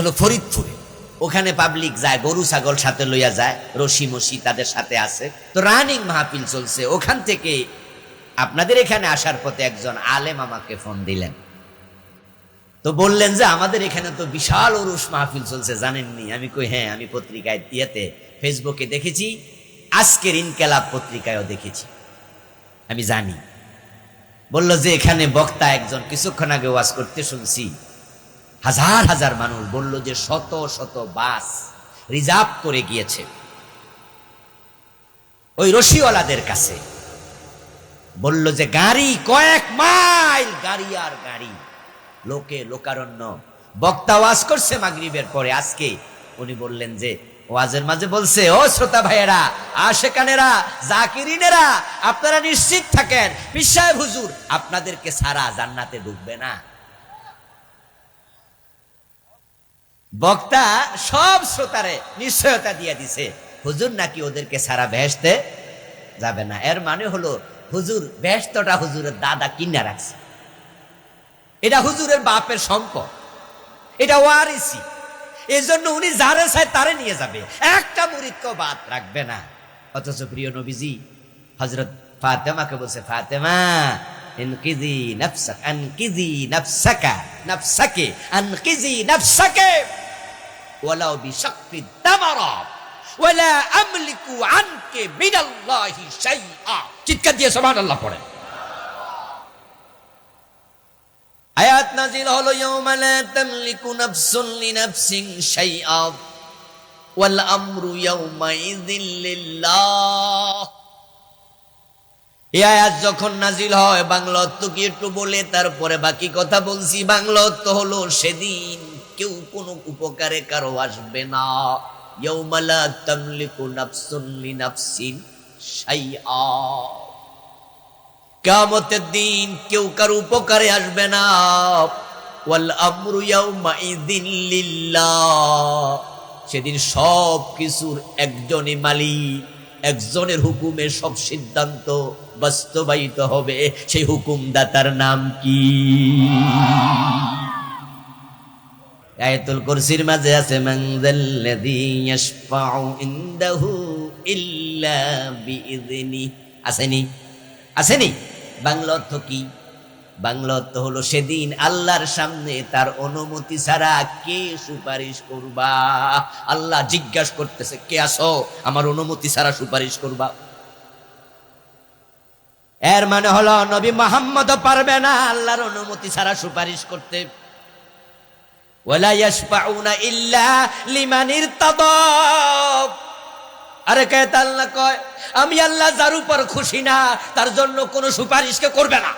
হলো ফরিদপুরে। ওখানে পাবলিক যায়, গরু, ছাগল সাথে লইয়া যায়, রশি মশি তাদের সাথে আছে। তো রানিং মাহফিল চলছে, ওখান থেকে আপনাদের এখানে আসার পথে একজন আলেম আমাকে ফোন দিলেন। তো বললেন যে, আমাদের এখানে তো বিশাল ওরুস মাহফিল চলছে, জানেননি? আমি কই হ্যাঁ আমি পত্রিকায় ইয়েতে ফেসবুকে দেখেছি, আজকের ইনকেলাব পত্রিকায়ও দেখেছি। আমি জানি। বলল যে, এখানে বক্তা একজন, কিছুক্ষণ আগে ওয়াজ করতে শুনছি। হাজার হাজার মানুষ বলল যে শত শত বাস রিজার্ভ করে গিয়েছে। ওই রশিওয়ালাদের কাছে বলল যে, গাড়ি কয়েক মাইল, গাড়ি আর গাড়ি। লোকে লোকারণ্য। বক্তা ওয়াজ করছে মাগরিবের পরে। আজকে উনি বললেন যে, ওয়াজের মাঝে বলছে, ও শ্রোতা ভাইয়েরা, আশেকানেরা, জাকিরিনেরা, আপনারা নিশ্চিত থাকেন বিশ্বায় হুজুর, আপনাদেরকে সারা জান্নাতে ঢুকবে না। বক্তা সব শ্রোতারে নিশ্চয়তা দিয়ে দিছে। হুজুর নাকি ওদেরকে সারা ভেসতে যাবে না। এর মানে হলো, হুজুর ব্যস্তটা হুজুরের দাদা কিনা রাখছে। এটা হুজুরের বাপের সম্পদ। এটা ওয়ারিসি। এই জন্য উনি যারে চায় তারে নিয়ে যাবে। একটা মুরিদকেও বাদ রাখবে না। অথচ প্রিয় নবীজি হজরত ফাতেমাকে বলছে, ফাতেমা নাফসাকে, আনকিজি নাফসাকে। ওয়ালাউ বিশাক্কি তামারা, ওয়ালা আমলিকু আনকে মিনাল্লাহি শাইআ। চিৎকার দিয়ে সুবহানাল্লাহ পড়েন। আয়াত নাজিল হলো, ইয়াউমা লা তামলিকু নাফসুন লিনাফসিন শাইআ। ওয়াল আমরু ইয়াউমা ইযিন লিল্লাহ। এই আয়াত যখন নাজিল হয়, বাংলা অর্থ কি একটু বলে? তারপরে বাকি কথা বলছি। বাংলা অর্থ হলো সেদিন কেউ কোনো উপকারে কারও আসবে না। ইয়াউমা লা তামলিকু নাফসুন লিনাফসিন শাইআ। কামতের দিন কেউ কারও উপকারে আসবে না। ওয়াল আমরু ইয়াউমা ইযিন লিল্লাহ। সেদিন সব কিছুর একজনই মালিক, একজনের হুকুমে সব সিদ্ধান্ত বাস্তবায়িত হবে। সেই হুকুমদাতার নাম কি? আয়াতুল কুরসির মাঝে আছে মানজাল্লাযী ইয়াশফাউ ইনদাহু ইল্লা বিইذনি আসেনি? আসেনি? বাংলা অর্থ কি? বাংলা অর্থ হলো সেদিন আল্লাহর সামনে তার অনুমতি ছাড়া কে সুপারিশ করবা? আল্লাহ জিজ্ঞাসা করতেছে, কে আসো আমার অনুমতি ছাড়া সুপারিশ করবা? এর মানে হলো নবী মোহাম্মদ পারবে না আল্লাহর অনুমতি ছাড়া সুপারিশ করতে ওয়ালা ইয়াশফাউনা ইল্লা লিমান ইরতাদা আরে কে আমি আল্লাহ যার উপর খুশি না, তার জন্য কোনো সুপারিশকে করবে না।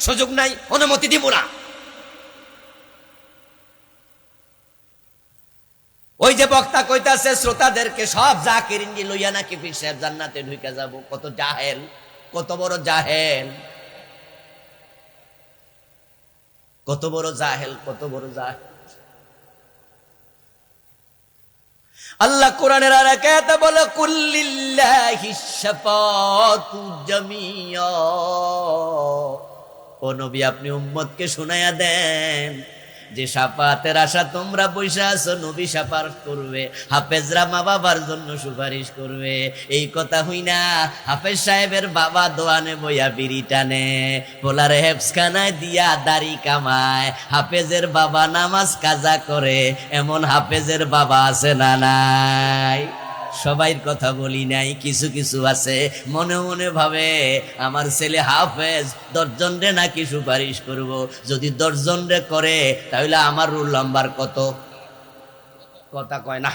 সুযোগ নাই, অনুমতি দিব না। ওই যে বক্তা কইতাছে, শ্রোতাদেরকে সব যা জাকিরিনজি লইয়া নাকি ফির সাহেব জান্নাতে ঢুকে যাব। কত জাহেল, কত বড় জাহেল। কত বড় জাহেল, কত বড় জাহেল। আল্লাহ কোরআনের আর এক বলে কুল্লিল্লাহি ও নবী আপনি উম্মতকে শুনাইয়া দেন। যে সাফাতের আশা তোমরা বৈশা আছো, নবী সাফারশ করবে, হাফেজরা মা বাবার জন্য সুপারিশ করবে। এই কথা হই না, হাফেজ সাহেবের বাবা দোয়ানে বইয়া বিড়ি টানে, পোলার হেফসখানায় দিয়া দাড়ি কামায়, হাফেজের বাবা নামাজ কাজা করে, এমন হাফেজের বাবা আছে না নাই? সবাইর কথা বলি নাই, কিছু কিছু আছে। মনে মনে ভাবে, আমার ছেলে হাফেজ, দশজন রে নাকি সুপারিশ করব? যদি দশজন রে করে, তাহলে আমার রুল নাম্বার কত? কথা কয় না।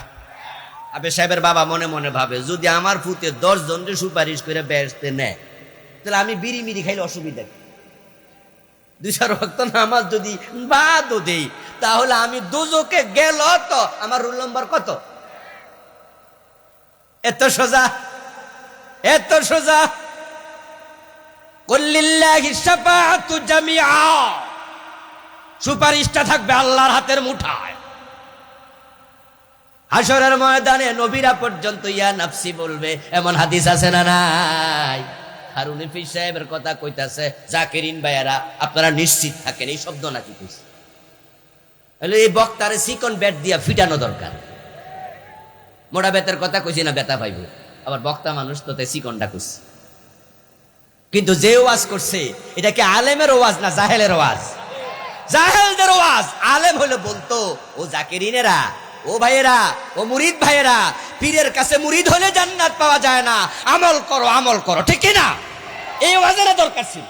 আবে সাহেবের বাবা মনে মনে ভাবে, যদি আমার ফুতে দশ জন রে সুপারিশ করে বেসতে নেয়, তাহলে আমি বিড়ি মিড়ি খাইলে অসুবিধা কি? দুইশো রক্ত নামাজ যদি বাদও দেই, তাহলে আমি দুজকে গেল তো, আমার রুল নাম্বার কত? এত সোজা এত সোজা। সুপারিশটা থাকবে আল্লাহর হাতের মুঠায়। হাসরের ময়দানে নবীরা পর্যন্ত, ইয়া নাফসি বলবে, এমন হাদিস আছে না নাই? হারুন ফির সাহেবের কথা কইতাছে, জাকিরিন ভাইয়ারা, আপনারা নিশ্চিত থাকেন, এই শব্দ নাকি কইছে? এই বক্তারে চিকন ব্যাট দিয়া ফিটানো দরকার। মোটা বেতের কথা কইছি না বেতা পাইব। আবার বক্তা মানুষ তো তাই চিকনটা করছে কিন্তু যে ওয়াজ করছে, এটা কি আলেমের ওয়াজ না জাহেলের ওয়াজ? জাহেলদের ওয়াজ। আলেম হলে বলতো, ও জাকিরিনেরা, ও ভাইয়েরা, ও মুরিদ ভাইয়েরা, পীরের কাছে মুরিদ হলে জান্নাত পাওয়া যায় না। আমল করো আমল করো, ঠিক না? এই ওয়াজের দরকার ছিল।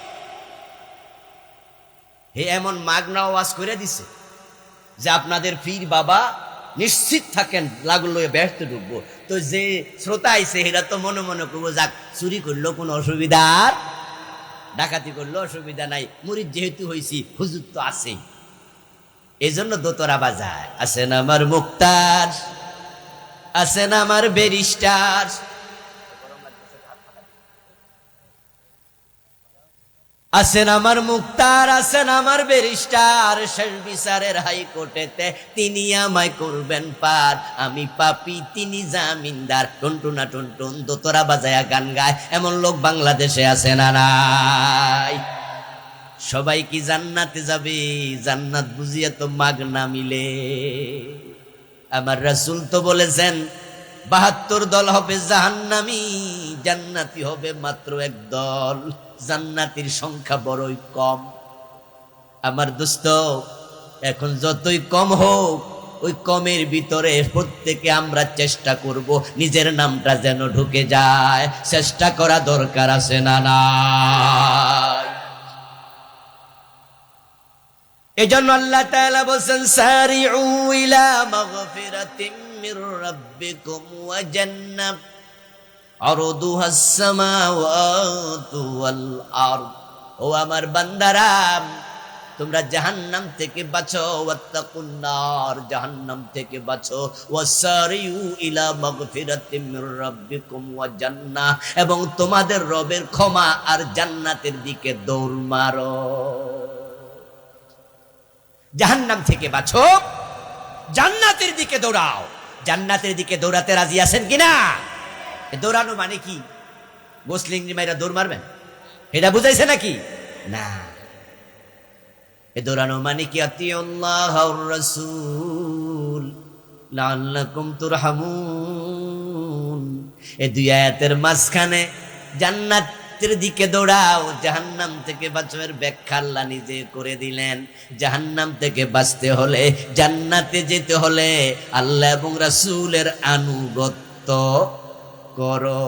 হে এমন মাগনা ওয়াজ করে দিছে যে আপনাদের পীর বাবা নিশ্চিত থাকেন, লাগল ব্যস্ত ঢুকবো তো যে শ্রোতা আইছে এরা তো মনে মনে করব যাক, চুরি করল, কোনো অসুবিধার ডাকাতি করল, অসুবিধা নাই। মুড়ির যেহেতু হয়েছি হুজুর তো আছেই। এই জন্য দোতরা বাজায়। আছেন আমার মুক্তার, আছেন আমার ব্যারিস্টার আছেন আমার মুক্তার, আছেন আমার ব্যারিস্টার। শেষ বিচারের হাইকোর্টেতে তিনি আমায় করবেন পার। আমি পাপি, তিনি জামিনদার। টুনটুনা টুনটুন, দোতরা বাজায়া গান গায়। এমন লোক বাংলাদেশে আছে না নাই। সবাই কি জান্নাতে যাবে? জান্নাত বুঝিয়ে তো মাগনা মিলে। আমার রাসুল তো বলেছেন, বাহাত্তর দল হবে জাহান্নামি, জান্নাতি হবে মাত্র এক দল। জান্নাতির সংখ্যা বড়ই কম। আমার দোস্ত, এখন যতই কম হোক, ওই কমের ভিতরে প্রত্যেকে আমরা চেষ্টা করব নিজের নামটা যেন ঢুকে যায়। চেষ্টা করা দরকার আছে না নাই? এজন্য আল্লাহ তাআলা বলেন সারিউ ইলা ওয়া জান্নাত। আরদুহা সামাওয়াতু ও আমার বান্দারা, তোমরা জাহান্নাম থেকে বাঁচো, ওয়াত্তাকুন নার, জাহান্নাম থেকে বাঁচো। ওয়াসারিউ ইলা মাগফিরাতিম মির রাব্বিকুম ওয়া জান্নাহ। এবং তোমাদের রবের ক্ষমা আর জান্নাতের দিকে দৌড় মারো। জাহান্নাম থেকে বাঁচো, জান্নাতের দিকে দৌড়াও। জান্নাতের দিকে দৌড়াতে রাজি আছেন কিনা? দৌড়ানো মানে কি? মুসলিম মাইরা দৌড় মারবেন? এটা বুঝাইছে নাকি? না। এ দৌড়ানো মানে কি? আল্লাহ রসুল লাল্লাকুম তুরহামুন। এ দুই আয়াতের মাঝখানে জান্নাতের দিকে দৌড়াও, জাহান্নাম থেকে বাঁচবের ব্যাখ্যা আল্লাহ নিজে করে দিলেন। জাহান্নাম থেকে বাঁচতে হলে, জান্নাতে যেতে হলে আল্লাহ এবং রাসূলের আনুগত্য করো।